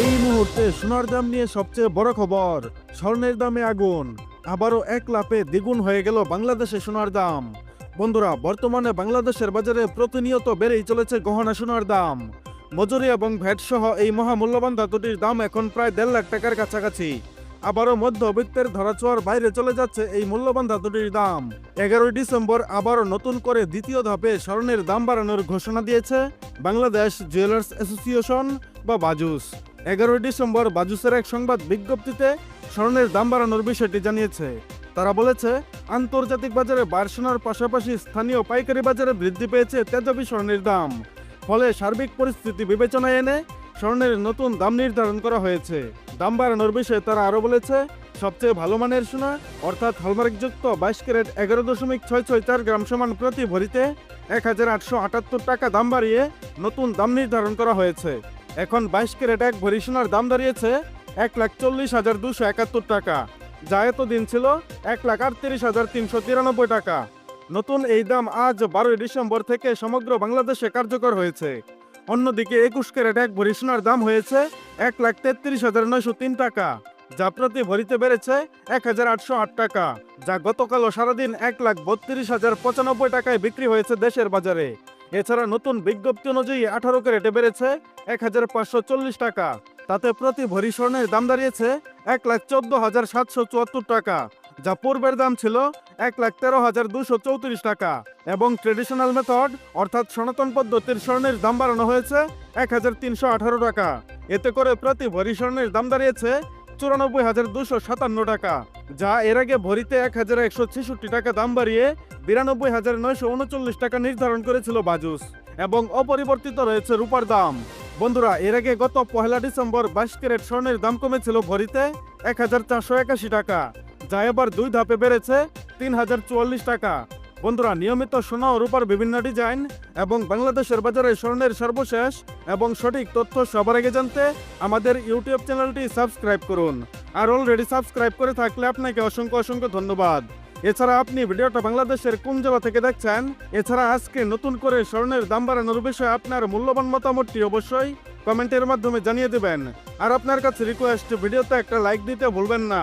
এই মুহূর্তে সোনার দাম নিয়ে সবচেয়ে বড় খবর, স্বর্ণের দামে আগুন। আবারও এক লাপে দ্বিগুণ হয়ে গেল বাংলাদেশে সোনার দাম। বন্ধুরা, বর্তমানে বাংলাদেশের বাজারে প্রতিনিয়ত বেড়েই চলেছে গহনা সোনার দাম। মজুরি এবং ভ্যাট সহ এই মহামূল্যবান ধাতুটির দাম এখন প্রায় দেড় লাখ টাকার কাছাকাছি। আবারও মধ্যবিত্তের ধরাছোঁয়ার বাইরে চলে যাচ্ছে এই মূল্যবান ধাতুটির দাম। এগারোই ডিসেম্বর আবারও নতুন করে দ্বিতীয় ধাপে স্বর্ণের দাম বাড়ানোর ঘোষণা দিয়েছে বাংলাদেশ জুয়েলার্স অ্যাসোসিয়েশন বা বাজুস। এগারোই ডিসেম্বর বাজুসের এক সংবাদ বিজ্ঞপ্তিতে স্বর্ণের দাম বাড়ানোর বিষয়টি জানিয়েছে। তারা বলেছে, আন্তর্জাতিক বাজারে বাড়শোনার পাশাপাশি স্থানীয় পাইকারি বাজারে বৃদ্ধি পেয়েছে তেজবি স্বর্ণের দাম। ফলে সার্বিক পরিস্থিতি বিবেচনায় এনে স্বর্ণের নতুন দাম নির্ধারণ করা হয়েছে। দাম বাড়ানোর বিষয়ে তারা আরও বলেছে, সবচেয়ে ভালো মানের সোনা, অর্থাৎ হলমার্কযুক্ত বাইশ ক্যারেট এগারো দশমিক ছয় ছয় চার গ্রাম সমান প্রতি ভরিতে এক হাজার আটশো আটাত্তর টাকা দাম বাড়িয়ে নতুন দাম নির্ধারণ করা হয়েছে। এখন বাইশ ক্যারেট এক ভরি সোনার দাম দাঁড়িয়েছে এক লাখ চল্লিশ হাজার দুশো একাত্তর টাকা, যা এতদিন ছিল এক লাখ আটত্রিশ হাজার তিনশো তিরানব্বই টাকা। নতুন এই দাম আজ বারোই ডিসেম্বর থেকে সমগ্র বাংলাদেশে কার্যকর হয়েছে। অন্যদিকে একুশ ক্যারেট এক ভরি সোনার দাম হয়েছে এক লাখ তেত্রিশ হাজার নয়শো তিন টাকা। যা প্রতি ভরিতে বেড়েছে এক হাজার আটশো আট টাকা, যা গতকালও সারাদিন এক লাখ বত্রিশ হাজার পঁচানব্বই টাকায় বিক্রি হয়েছে দেশের বাজারে। এছাড়া নতুন বিজ্ঞপ্তি অনুযায়ী আঠারো ক্যারেটে বেড়েছে এক হাজার পাঁচশো চল্লিশ টাকা। তাতে প্রতি ভরি স্বর্ণের দাম দাঁড়িয়েছে এক লাখ চোদ্দ হাজার সাতশো চুয়াত্তর টাকা। যা পূর্বের দাম ছিল এক লাখ তেরো হাজার দুশো চৌত্রিশ টাকা এবং ট্রেডিশনাল মেথড অর্থাৎ সনাতন পদ্ধতির স্বর্ণের দাম বাড়ানো হয়েছে এক হাজার তিনশো আঠারো টাকা। এতে করে প্রতি ভরি স্বর্ণের দাম দাঁড়িয়েছে চুরানব্বই হাজার দুশো সাতান্ন টাকা, যা এর আগে ভরিতে এক হাজার একশো ছেষট্টি টাকা দাম বাড়িয়ে বিরানব্বই হাজার নয়শো উনচল্লিশ টাকা নির্ধারণ করেছিল বাজুস এবং অপরিবর্তিত রয়েছে রূপার দাম। বন্ধুরা, এর আগে গত পহেলা ডিসেম্বর বাইশ ক্যারেট স্বর্ণের দাম কমেছিল ভরিতে এক হাজার চারশো একাশি টাকা। যা এবার দুই ধাপে বেড়েছে তিন হাজার চুয়াল্লিশ টাকা। বন্ধুরা, নিয়মিত সোনা ও রূপার বিভিন্ন ডিজাইন এবং বাংলাদেশের বাজারে স্বর্ণের সর্বশেষ এবং সঠিক তথ্য সবার আগে জানতে আমাদের ইউটিউব চ্যানেলটি সাবস্ক্রাইব করুন। আর অলরেডি সাবস্ক্রাইব করে থাকলে আপনাকে অসংখ্য অসংখ্য ধন্যবাদ। এছাড়া আপনি ভিডিওটা বাংলাদেশের কোন জেলা থেকে দেখছেন? এছাড়া আজকে নতুন করে স্বর্ণের দাম বাড়ানোর বিষয়ে আপনার মূল্যবান মতামতটি অবশ্যই কমেন্টের মাধ্যমে জানিয়ে দেবেন। আর আপনার কাছে রিকোয়েস্ট ভিডিওতে একটা লাইক দিতে ভুলবেন না।